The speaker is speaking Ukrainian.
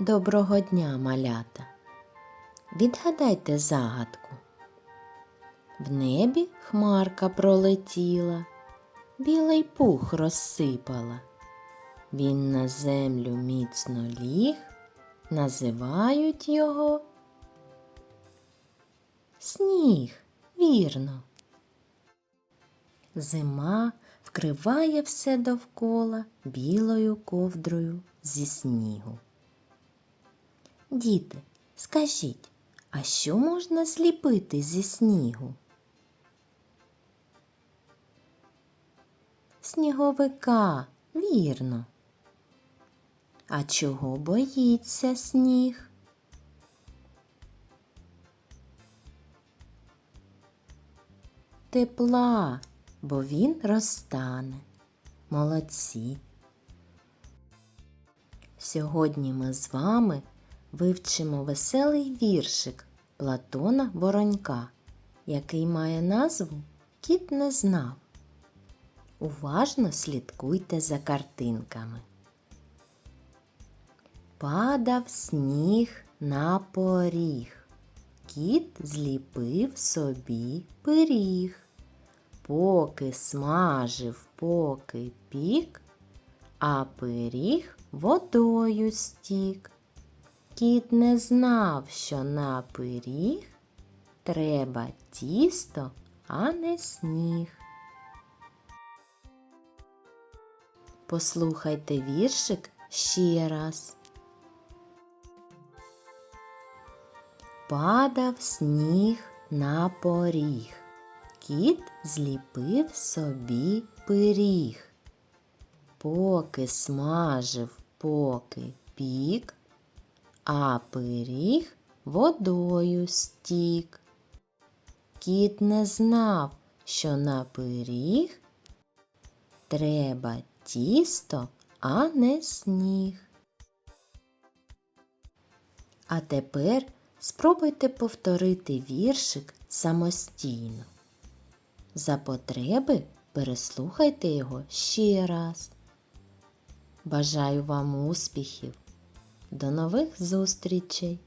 Доброго дня, малята! Відгадайте загадку. В небі хмарка пролетіла, білий пух розсипала. Він на землю міцно ліг, називають його Сніг, вірно. Зима вкриває все довкола білою ковдрою зі снігу. Діти, скажіть, а що можна зліпити зі снігу? Сніговика, вірно. А чого боїться сніг? Тепла, бо він розтане. Молодці. Сьогодні ми з вами вивчимо веселий віршик Платона Воронька, який має назву Кіт не знав. Уважно слідкуйте за картинками. Падав сніг на поріг. Кіт зліпив собі пиріг. Поки смажив, поки пік, а пиріг водою стік. Кіт не знав, що на пиріг треба тісто, а не сніг. Послухайте віршик ще раз. Падав сніг на поріг. Кіт зліпив собі пиріг. Поки смажив, поки пік, а пиріг водою стік. Кіт не знав, що на пиріг треба тісто, а не сніг. А тепер спробуйте повторити віршик самостійно. За потреби переслухайте його ще раз. Бажаю вам успіхів! До нових зустрічей!